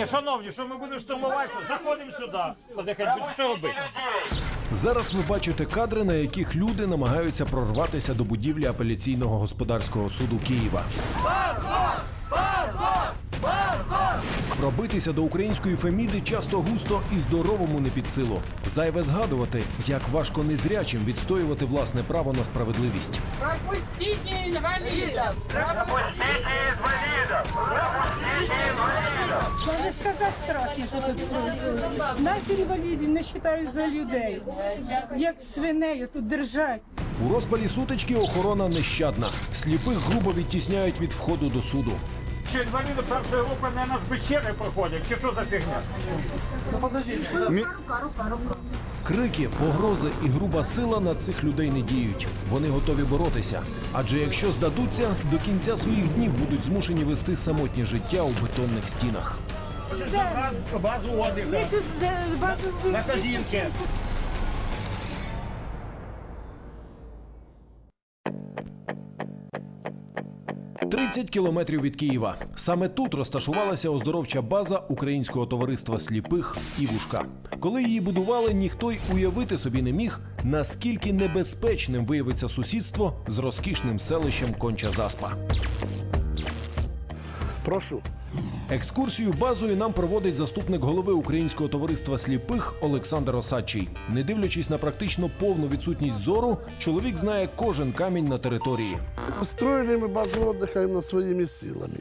Ні, шановні, що ми будемо штурмувати? Заходимо сюди. Подихати, що робити? Зараз ви бачите кадри, на яких люди намагаються прорватися до будівлі апеляційного господарського суду Києва. Пробитися до української феміди часто густо і здоровому не під силу. Зайве згадувати, як важко незрячим відстоювати власне право на справедливість. Пропустите инвалидов! Даже сказати страшно, що тут. Нас інвалідів не вважають за людей. Як свинею тут держать. У розпалі сутички охорона нещадна. Сліпих грубо відтісняють від входу до суду. Що інваліди першої групи не нас пещери проходять, чи що за фігня? Крики, погрози і груба сила на цих людей не діють. Вони готові боротися. Адже якщо здадуться, до кінця своїх днів будуть змушені вести самотнє життя у бетонних стінах. Базу з базу На казінки. – 30 кілометрів від Києва. Саме тут розташувалася оздоровча база Українського товариства сліпих Івушка. Коли її будували, ніхто й уявити собі не міг, наскільки небезпечним виявиться сусідство з розкішним селищем Конча Заспа. Прошу. Екскурсію базою нам проводить заступник голови Українського товариства сліпих Олександр Осадчий. Не дивлячись на практично повну відсутність зору, чоловік знає кожен камінь на території. Строили ми базу отдыха своїми силами.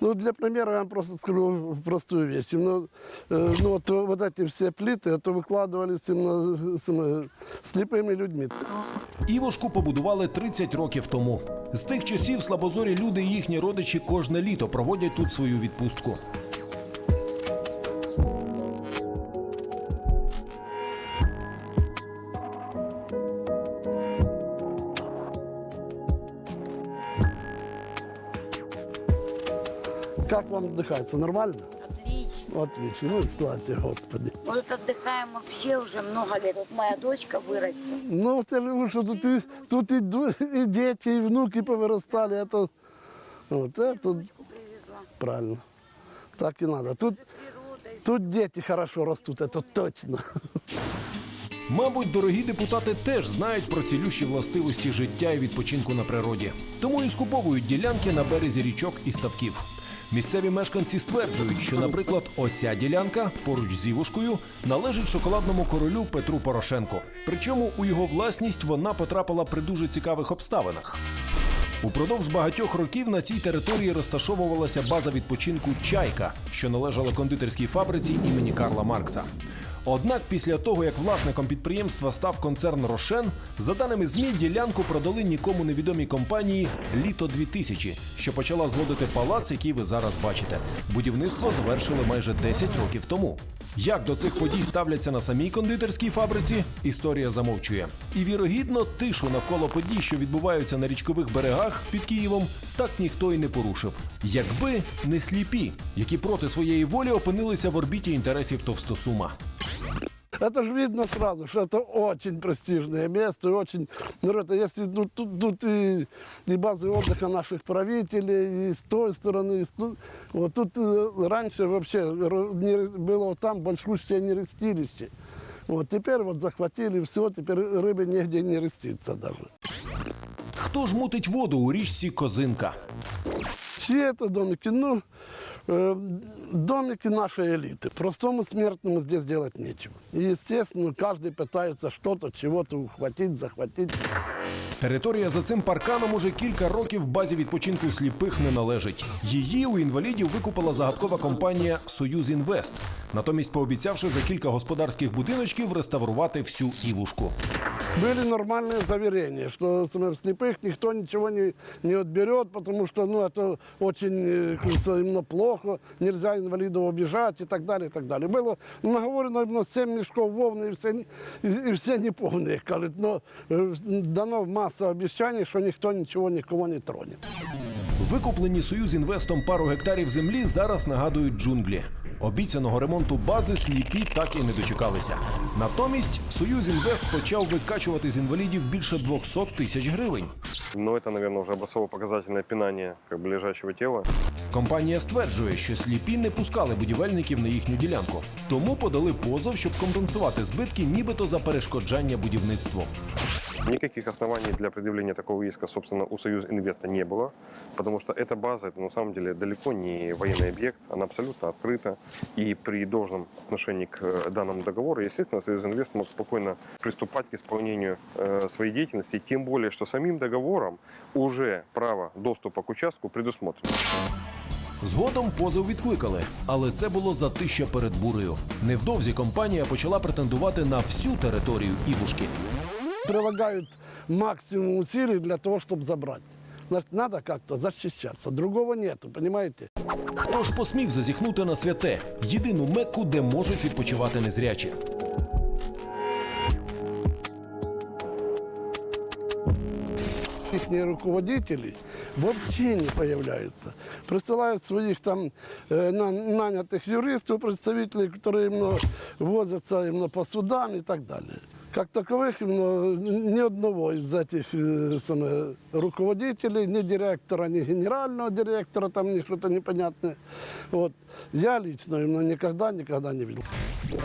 Ну, для примера я вам просто скажу простую вещь. Ну, э, ну вот, вот эти все плиты, это выкладывались именно с, э, слепыми людьми. Івошку побудували 30 років тому. З тих часів слабозорі люди і їхні родичі кожне літо проводять тут свою відпустку. отдыхается? Нормально? Отлично. Отлично. Ну, и славьте Господи. Мы тут отдыхаем вообще уже много лет. Вот моя дочка вырастет. Ну, вот я живу, что тут, и, тут и, ду- и дети, и внуки повырастали. Это, вот это правильно. Так и надо. Тут, тут дети хорошо растут, это точно. Мабуть, дорогі депутати теж знають про цілющі властивості життя і відпочинку на природі, тому і скуповують ділянки на березі річок і ставків. Місцеві мешканці стверджують, що, наприклад, оця ділянка поруч з Івушкою належить шоколадному королю Петру Порошенку. Причому у його власність вона потрапила при дуже цікавих обставинах. Упродовж багатьох років на цій території розташовувалася база відпочинку Чайка, що належала кондитерській фабриці імені Карла Маркса. Однак після того, як власником підприємства став концерн Рошен, за даними ЗМІ, ділянку продали нікому невідомій компанії Літо 2000 що почала зводити палац, який ви зараз бачите. Будівництво завершили майже 10 років тому. Як до цих подій ставляться на самій кондитерській фабриці, історія замовчує. І вірогідно, тишу навколо подій, що відбуваються на річкових берегах під Києвом, так ніхто й не порушив. Якби не сліпі, які проти своєї волі опинилися в орбіті інтересів Товстосума. Это же видно сразу, что это очень престижное место, и очень, ну, это если ну, тут, тут и, и базы отдыха наших правителей, и с той стороны, и с ту- вот тут э, раньше вообще ро- не рыс- было вот там большущее нерестилище. Вот теперь вот захватили все, теперь рыбы нигде не рестится даже. Хто ж мутить воду у річці Козинка? Все это домики, ну, э, домики нашей элиты. Простому смертному здесь делать нечего. И, естественно, каждый пытается что-то, чего-то ухватить, захватить. Територія за цим парканом уже кілька років базі відпочинку сліпих не належить. Її у інвалідів викупила загадкова компанія Союз Інвест, натомість пообіцявши за кілька господарських будиночків реставрувати всю івушку. Были нормальные заверения, что с- слепых никто ничего не, не отберет, потому что ну, это очень э, как говорится, именно плохо, нельзя инвалидов обижать и так далее. И так далее. Было наговорено именно 7 мешков вовны, и все, не- и, и все неполные, кажут, но э, дано масса обещаний, что никто ничего никого не тронет. Викуплені Союз Інвестом пару гектарів землі зараз нагадують джунглі. Обіцяного ремонту бази сліпі так і не дочекалися. Натомість Союз Інвест почав викачувати з інвалідів більше 200 тисяч гривень. Но это, наверное, уже образцово-показательное пинание как бы лежачего тела. Компанія стверджує, що сліпі не пускали будівельників на їхню ділянку, тому подали позов, щоб компенсувати збитки, нібито за перешкоджання будівництву. Никаких оснований для предъявления такого иска, собственно, у Союз Инвеста не было, потому что эта база, это на самом деле далеко не военный объект, она абсолютно открыта. И при должном отношении к э, данному договору, естественно, Союз Инвест мог спокойно приступать к исполнению э, своей деятельности, тем более, что самим договором уже право доступа к участку предусмотрено. Згодом позов відкликали, але це було затища перед бурею. Невдовзі компанія почала претендувати на всю територію Івушки. Прилагают максимум усилий для того, чтобы забрать. Значит, надо как-то защищаться. Другого нету, понимаете? Хто ж посмів зазіхнути на святе єдину мекку, де можуть відпочивати незрячі? Их руководители вообще не появляются. Присылают своих там э, на- нанятых юристов, представителей, которые именно возятся именно по судам и так далее. Как таковых именно ни одного из этих э, самое, руководителей, ни директора, ни генерального директора, там ни что-то непонятное. Вот. Я лично именно никогда, никогда не видел.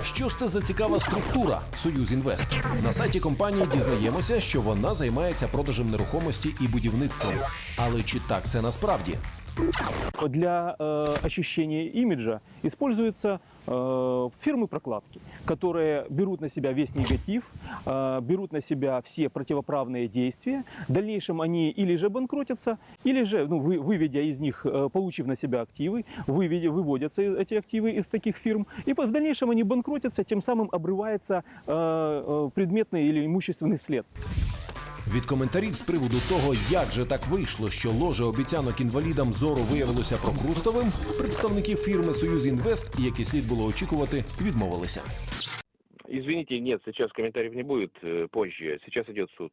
Що ж це за цікава структура Союз Інвест? На сайті компанії дізнаємося, що вона займається продажем нерухомості і будівництвом. Але чи так це насправді? Для э, очищения имиджа используются э, фирмы прокладки, которые берут на себя весь негатив, э, берут на себя все противоправные действия. В дальнейшем они или же банкротятся, или же, ну, вы, выведя из них, э, получив на себя активы, выведя, выводятся эти активы из таких фирм, и по- в дальнейшем они банкротятся, тем самым обрывается э, э, предметный или имущественный след. Від коментарів з приводу того, як же так вийшло, що ложе обіцянок інвалідам зору виявилося прокрустовим, представники фірми Союз Інвест, які слід було очікувати, відмовилися. Извините, нет, сейчас комментариев не будет, э, позже. Сейчас идет суд.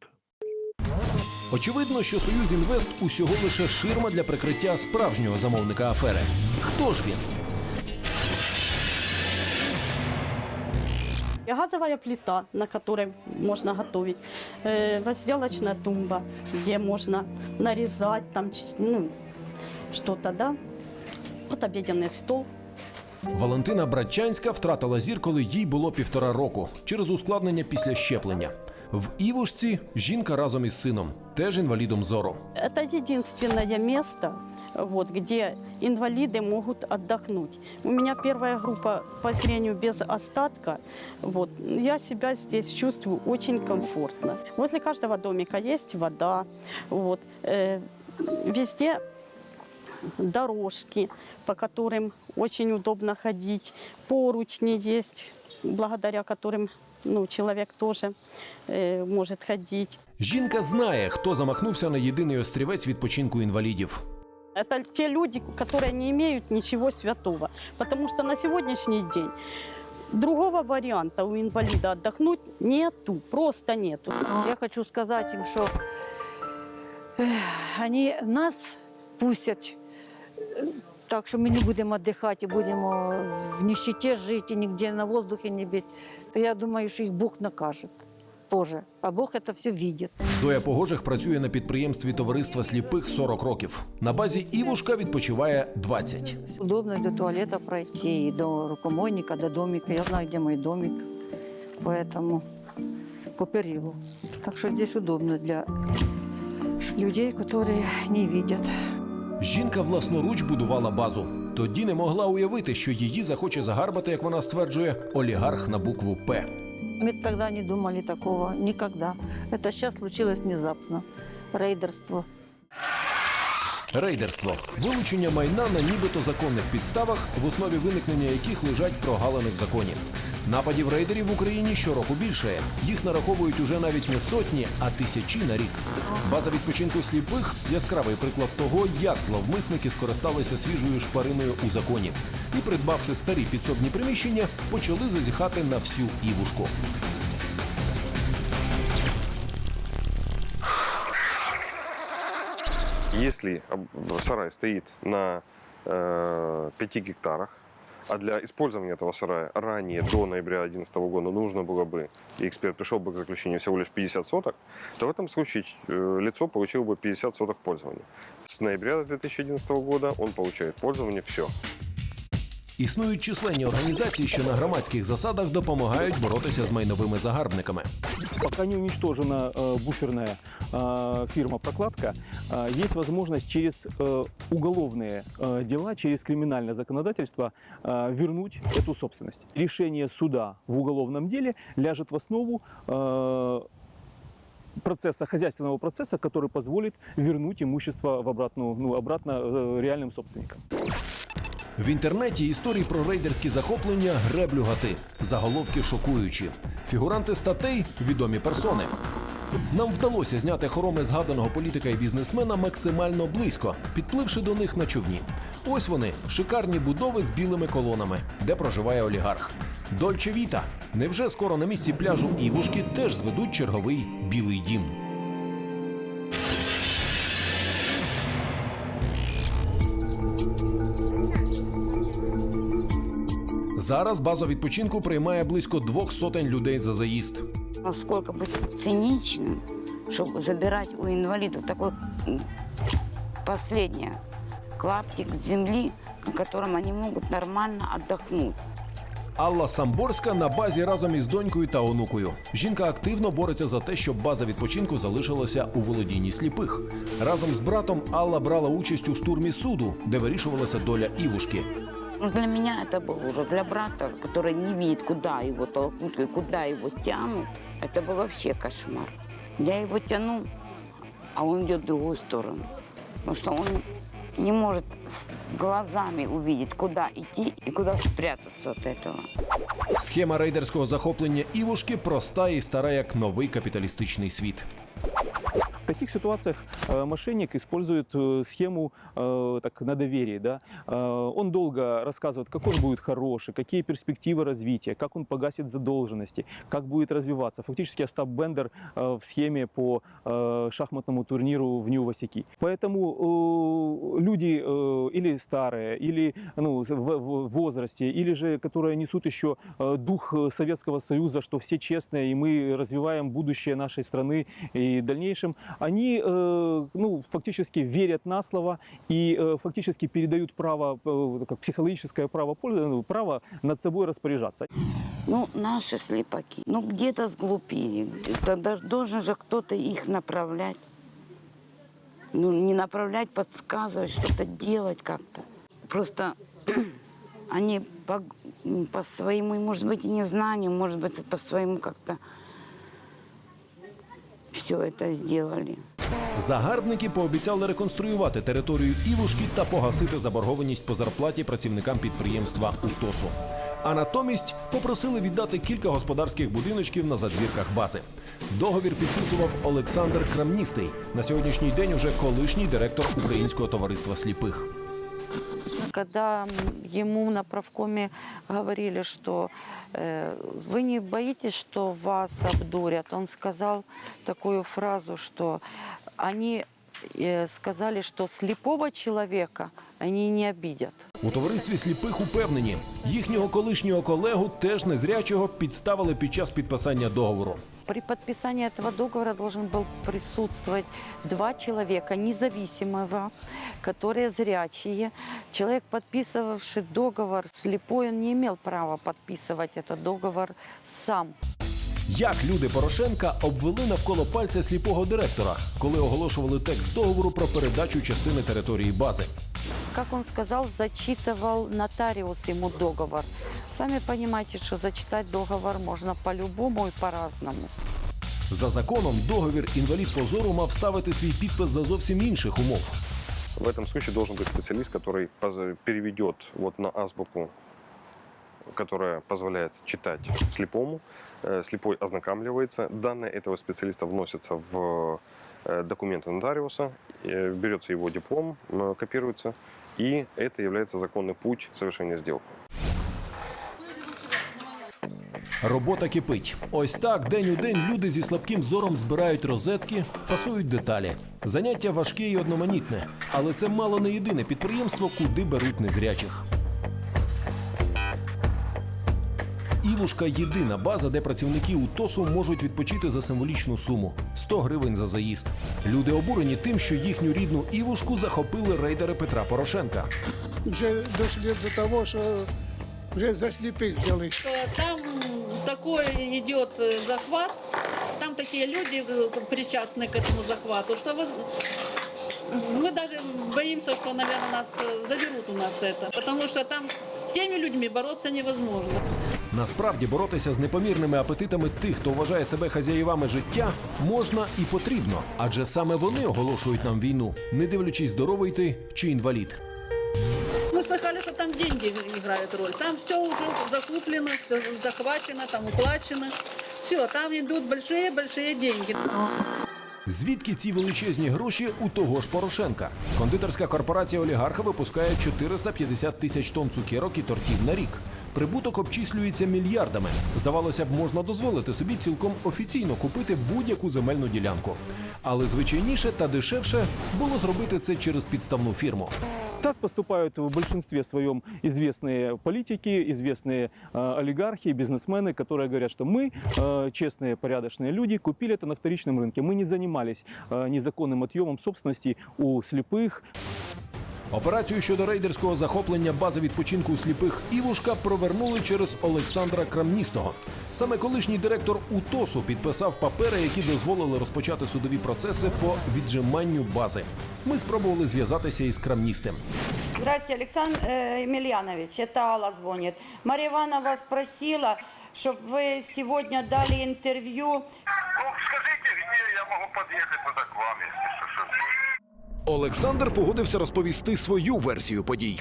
Очевидно, що Союз Інвест усього лише ширма для прикриття справжнього замовника афери. Хто ж він? Газовая плита, на которой можно готовить, э, разделочная тумба, где можно нарезать там, ну, что-то, да. Вот обеденный стол. Валентина Братчанська втратила зір, коли їй було півтора року через ускладнення після щеплення. В Івушці жінка разом із сином, теж інвалідом зору. Это единственное место, вот, где инвалиды могут отдохнуть. У меня первая группа по зрению без остатка. Вот. Я себя здесь чувствую очень комфортно. Возле каждого домика есть вода. Вот. Э, везде дорожки, по которым очень удобно ходить. Поручни есть, благодаря которым ну, человек тоже э, может ходить. Жінка знає, хто замахнувся на єдиний острівець відпочинку інвалідів. Это те люди, которые не имеют ничего святого. Потому что на сегодняшний день другого варианта у инвалида отдохнуть нету, просто нету. Я хочу сказать им, что ех, они нас пустять, е, так що ми не будемо віддихати, будемо в нищеті жити, нігде на воздухі не бити, то я думаю, що їх Бог накаже теж. А Бог це все бачить. Зоя Погожих працює на підприємстві товариства сліпих 40 років. На базі Івушка відпочиває 20. Удобно до туалета пройти, і до рукомойника, до домика. Я знаю, де мій домик, поэтому по перилу. Так що здесь удобно для людей, які не бачать. Жінка власноруч будувала базу. Тоді не могла уявити, що її захоче загарбати, як вона стверджує, олігарх на букву П. Ми тогда не думали такого, ніколи. Це зараз случилось внезапно. Рейдерство. Рейдерство вилучення майна на нібито законних підставах, в основі виникнення яких лежать прогалини в законі. Нападів рейдерів в Україні щороку більше. Їх нараховують уже навіть не сотні, а тисячі на рік. База відпочинку сліпих яскравий приклад того, як зловмисники скористалися свіжою шпариною у законі і, придбавши старі підсобні приміщення, почали зазіхати на всю івушку. Если сарай стоит на э, 5 гектарах, а для использования этого сарая ранее, до ноября 2011 года, нужно было бы, и эксперт пришел бы к заключению всего лишь 50 соток, то в этом случае э, лицо получило бы 50 соток пользования. С ноября 2011 года он получает пользование все. Існують численні організації, що на громадських засадах допомагають боротися з майновими загарбниками. Пока не уничтожена э, буферная э, фирма «Прокладка», э, есть возможность через э, уголовные э, дела, через криминальное законодательство э, вернуть эту собственность. Решение суда в уголовном деле ляжет в основу э, процесса, хозяйственного процесса, который позволит вернуть имущество в обратную, ну, обратно э, реальным собственникам. В інтернеті історії про рейдерські захоплення греблю гати. Заголовки шокуючі. Фігуранти статей відомі персони. Нам вдалося зняти хороми згаданого політика і бізнесмена максимально близько, підпливши до них на човні. Ось вони шикарні будови з білими колонами, де проживає олігарх. Дольче Віта. Невже скоро на місці пляжу Івушки теж зведуть черговий білий дім? Зараз база відпочинку приймає близько двох сотень людей за заїзд. Насколько быть циничным, чтобы забирать у инвалидов такой м, последний клаптик земли, на котором они могут нормально отдохнуть. Алла Самборська на базі разом із донькою та онукою. Жінка активно бореться за те, щоб база відпочинку залишилася у володінні сліпих. Разом з братом Алла брала участь у штурмі суду, де вирішувалася доля Івушки. Ну, для меня это было уже, для брата, который не видит, куда его толкнут и куда его тянут, это был вообще кошмар. Я его тяну, а он идет в другую сторону. Потому что он не может с глазами увидеть, куда идти и куда спрятаться от этого. Схема рейдерського захоплення Івушки проста і стара як новий капіталістичний світ. В таких ситуациях э, мошенник использует э, схему э, так, на доверие. Да? Он долго рассказывает, какой он будет хороший, какие перспективы развития, как он погасит задолженности, как будет развиваться. Фактически Остап Бендер в схеме по шахматному турниру в Нью-Васяки. Поэтому люди или старые, или ну, в, возрасте, или же которые несут еще дух Советского Союза, что все честные, и мы развиваем будущее нашей страны и в дальнейшем, они э, ну, фактически верят на слово и э, фактически передают право, э, как психологическое право, ну, право над собой распоряжаться. Ну, наши слепаки, ну, где-то сглупили. Тогда должен же кто-то их направлять. Ну, не направлять, подсказывать, что-то делать как-то. Просто они по, по своему, может быть, и незнанию, может быть, по своему как-то все это сделали. Загарбники пообіцяли реконструювати територію Івушки та погасити заборгованість по зарплаті працівникам підприємства УТОСу. А натомість попросили віддати кілька господарських будиночків на задвірках бази. Договір підписував Олександр Крамністий, на сьогоднішній день уже колишній директор Українського товариства сліпих Когда м, ему на правкоме говорили, что э, вы не боитесь, что вас обдурят, он сказал такую фразу, что они э, сказали, что слепого человека они не обидят. У товаристві сліпих упевнені, їхнього колишнього колегу, теж незрячого, підставили під час підписання договору. При подписании этого договора должен был присутствовать два человека независимого, которые зрячие. Человек, подписывавший договор слепой, он не имел права подписывать этот договор сам. Як люди Порошенка обвели навколо пальця сліпого директора, коли оголошували текст договору про передачу частини території бази. Как он сказал, зачитывал нотариус ему договор. Сами понимаете, что зачитать договор можно по-любому и по-разному. За законом, договір інвалід позору мав ставити свій підпис за зовсім інших умов. В этом случае должен быть специалист, который поз- переведет вот на азбуку, которая позволяет читать слепому. Э, Слепой ознакомливается. Данные этого специалиста вносятся в э, документы нотариуса, э, берется его диплом, э, копируется, и это является законный путь совершения сделки. Робота кипить. Ось так день у день люди зі слабким зором збирають розетки, фасують деталі. Заняття важке і одноманітне, але це мало не єдине підприємство, куди беруть незрячих. Івушка єдина база, де працівники УТОСу можуть відпочити за символічну суму 100 гривень за заїзд. Люди обурені тим, що їхню рідну Івушку захопили рейдери Петра Порошенка. Вже дійшли до того, що вже за сліпих взялись. Что Там такой идет э, захват, там такие люди э, причастны к этому захвату, что воз- мы даже боимся, что, наверное, нас э, заберут у нас это, потому что там с теми людьми бороться невозможно. Насправді боротися з непомірними апетитами тих, хто вважає себе хазяївами життя, можна і потрібно, адже саме вони оголошують нам війну, не дивлячись здоровий ти чи інвалід. Мы слыхали, что там деньги играют роль. Там все уже закуплено, все захвачено, там уплачено. Все, там идут большие-большие деньги. Звідки ці величезні гроші у того ж Порошенка? Кондитерська корпорація олігарха випускає 450 тисяч тонн цукерок і тортів на рік. Прибуток обчислюється мільярдами. Здавалося б, можна дозволити собі цілком офіційно купити будь-яку земельну ділянку. Але звичайніше та дешевше було зробити це через підставну фірму. Так поступают в большинстве своем известные политики, известные э, олигархи, бизнесмены, которые говорят, что мы, э, честные, порядочные люди, купили это на вторичном рынке. Мы не занимались э, незаконным отъемом собственности у слепых, Операцію щодо рейдерського захоплення бази відпочинку у сліпих Івушка провернули через Олександра Крамністого. Саме колишній директор УТОСу підписав папери, які дозволили розпочати судові процеси по віджиманню бази. Ми спробували зв'язатися із Крамністим. Здравствуйте, Александр э, Емельянович, это Алла звонит. Марья Ивановна вас просила, чтобы вы сегодня дали интервью. Ну, скажите, где я могу подъехать туда к вам, если что, что Олександр погодився розповісти свою версію подій.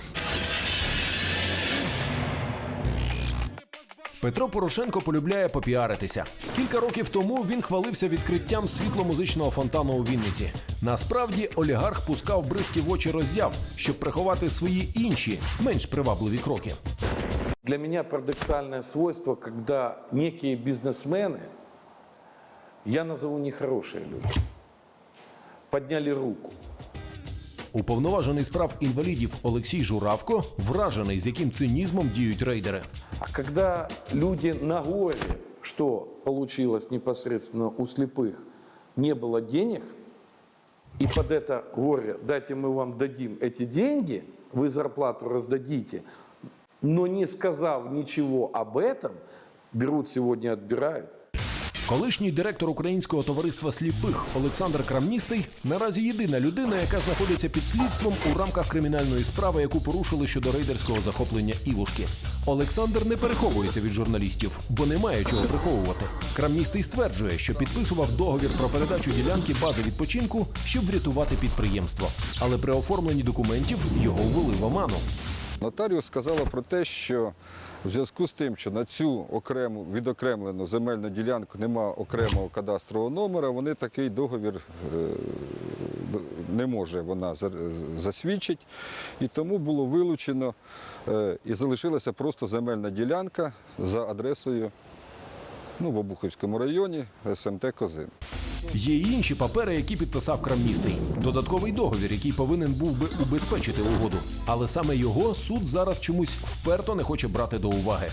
Петро Порошенко полюбляє попіаритися. Кілька років тому він хвалився відкриттям світло-музичного фонтану у Вінниці. Насправді олігарх пускав бризки в очі роззяв, щоб приховати свої інші, менш привабливі кроки. Для меня парадоксальное свойство, когда некие бизнесмены, я назову нехорошие люди, подняли руку. Уповноважений справ інвалідів Олексій Журавко вражений, з яким цинізмом діють рейдери. А когда люди на горе, что получилось непосредственно у слепых, не было денег, и под это горе дайте мы вам дадим эти деньги, вы зарплату раздадите, но не сказав ничего об этом, берут сегодня, отбирают. Колишній директор Українського товариства сліпих Олександр Крамністий наразі єдина людина, яка знаходиться під слідством у рамках кримінальної справи, яку порушили щодо рейдерського захоплення Івушки. Олександр не переховується від журналістів, бо не має чого приховувати. Крамністий стверджує, що підписував договір про передачу ділянки бази відпочинку, щоб врятувати підприємство. Але при оформленні документів його ввели в оману. Нотаріус сказала про те, що в зв'язку з тим, що на цю окрему відокремлену земельну ділянку нема окремого кадастрового номера, вони такий договір е, не може вона засвідчити. І тому було вилучено е, і залишилася просто земельна ділянка за адресою ну, в Обухівському районі СМТ Козин. Є й інші папери, які підписав Крамністий. Додатковий договір, який повинен був би убезпечити угоду. Але саме його суд зараз чомусь вперто не хоче брати до уваги.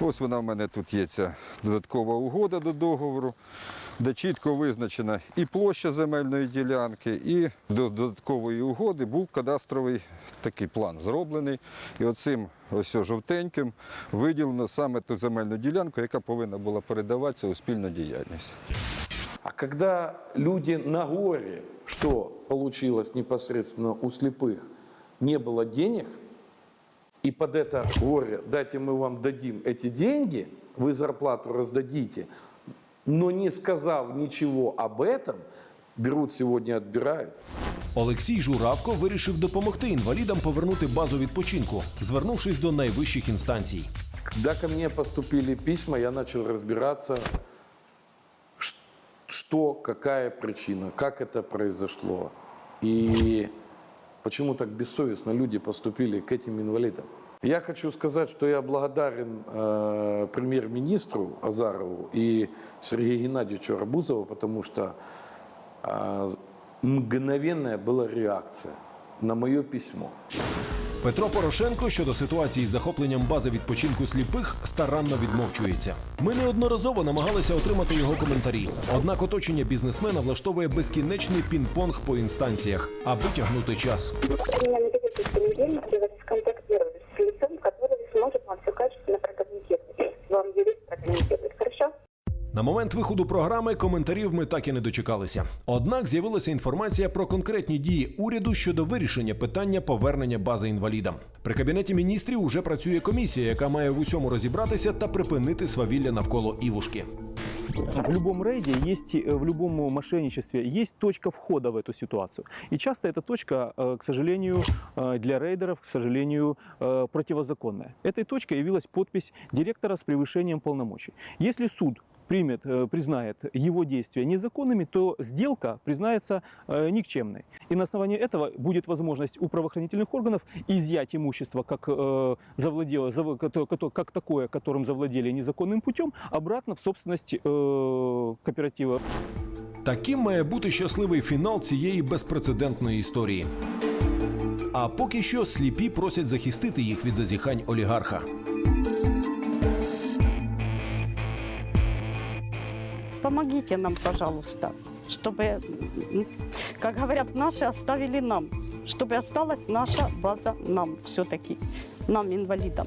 Ось вона в мене тут є ця додаткова угода до договору, де чітко визначена і площа земельної ділянки, і до додаткової угоди був кадастровий такий план зроблений. І оцим ось жовтеньким виділено саме ту земельну ділянку, яка повинна була передаватися у спільну діяльність. А когда люди на горе, что получилось непосредственно у слепых, не было денег, и под это горе дайте мы вам дадим эти деньги, вы зарплату раздадите, но не сказав ничего об этом, берут сегодня, отбирают. Олексій Журавко вирішив допомогти інвалідам повернути базу відпочинку, звернувшись до найвищих інстанцій. Когда ко мне поступили письма, я начал разбираться, ш- что, какая причина, как это произошло. И почему так бессовестно люди поступили к этим инвалидам. Я хочу сказать, что я благодарен э, премьер-министру Азарову и Сергею Геннадьевичу Арбузову, потому что э, мгновенная была реакция на мое письмо. Петро Порошенко щодо ситуації з захопленням бази відпочинку сліпих старанно відмовчується. Ми неодноразово намагалися отримати його коментарі. Однак оточення бізнесмена влаштовує безкінечний пінг-понг по інстанціях, аби тягнути час. Сконтактируюсь с лицом, який зможе вам все качественно прокомментировать. Вам юрист прокомментирует, хорошо? На момент виходу програми коментарів ми так і не дочекалися. Однак з'явилася інформація про конкретні дії уряду щодо вирішення питання повернення бази інвалідам. При кабінеті міністрів уже працює комісія, яка має в усьому розібратися та припинити свавілля навколо івушки. В любом рейде есть, э, в любом мошенничестве есть точка входа в эту ситуацию. И часто эта точка, э, к сожалению, э, для рейдеров, к сожалению, э, противозаконная. Этой точкой явилась подпись директора с превышением полномочий. Если суд примет, э, признает его действия незаконными, то сделка признается э, никчемной. И на основании этого будет возможность у правоохранительных органов изъять имущество, как, э, завладело, зав- кото- кото- как такое, которым завладели незаконным путем, обратно в собственность э, кооператива. Таким має бути щасливий фінал цієї безпрецедентної історії. А поки що сліпі просять захистити їх від зазіхань олігарха. Помогите нам, пожалуйста, чтобы, как говорят, наши оставили нам, чтобы осталась наша база нам все-таки, нам, инвалидам.